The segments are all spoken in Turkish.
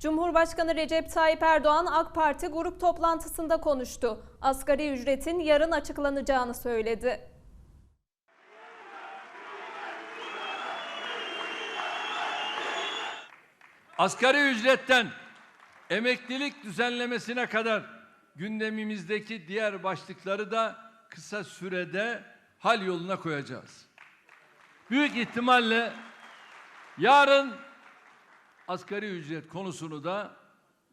Cumhurbaşkanı Recep Tayyip Erdoğan AK Parti grup toplantısında konuştu. Asgari ücretin yarın açıklanacağını söyledi. Asgari ücretten emeklilik düzenlemesine kadar gündemimizdeki diğer başlıkları da kısa sürede hal yoluna koyacağız. Büyük ihtimalle yarın asgari ücret konusunu da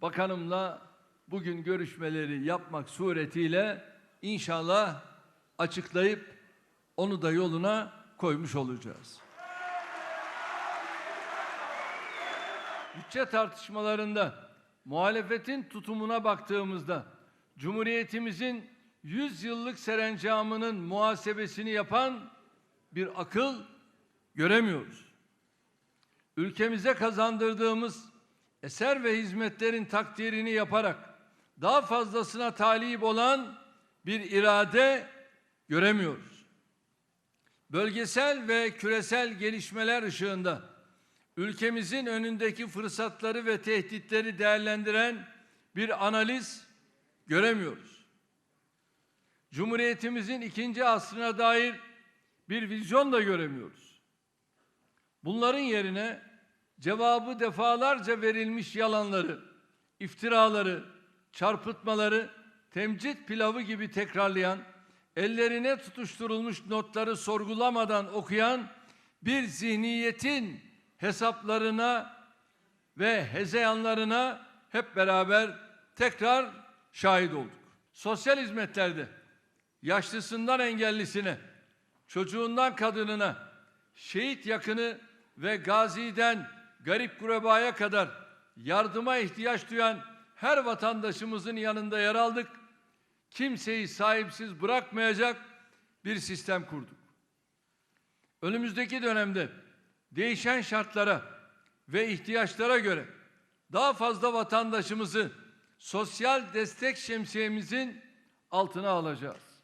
bakanımla bugün görüşmeleri yapmak suretiyle inşallah açıklayıp onu da yoluna koymuş olacağız. Bütçe tartışmalarında muhalefetin tutumuna baktığımızda Cumhuriyetimizin 100 yıllık serencamının muhasebesini yapan bir akıl göremiyoruz. Ülkemize kazandırdığımız eser ve hizmetlerin takdirini yaparak daha fazlasına talip olan bir irade göremiyoruz. Bölgesel ve küresel gelişmeler ışığında ülkemizin önündeki fırsatları ve tehditleri değerlendiren bir analiz göremiyoruz. Cumhuriyetimizin ikinci asrına dair bir vizyon da göremiyoruz. Bunların yerine cevabı defalarca verilmiş yalanları, iftiraları, çarpıtmaları, temcit pilavı gibi tekrarlayan, ellerine tutuşturulmuş notları sorgulamadan okuyan bir zihniyetin hesaplarına ve hezeyanlarına hep beraber tekrar şahit olduk. Sosyal hizmetlerde yaşlısından engellisine, çocuğundan kadınına, şehit yakını ve gaziden garip gurebaya kadar yardıma ihtiyaç duyan her vatandaşımızın yanında yer aldık. Kimseyi sahipsiz bırakmayacak bir sistem kurduk. Önümüzdeki dönemde değişen şartlara ve ihtiyaçlara göre daha fazla vatandaşımızı sosyal destek şemsiyemizin altına alacağız.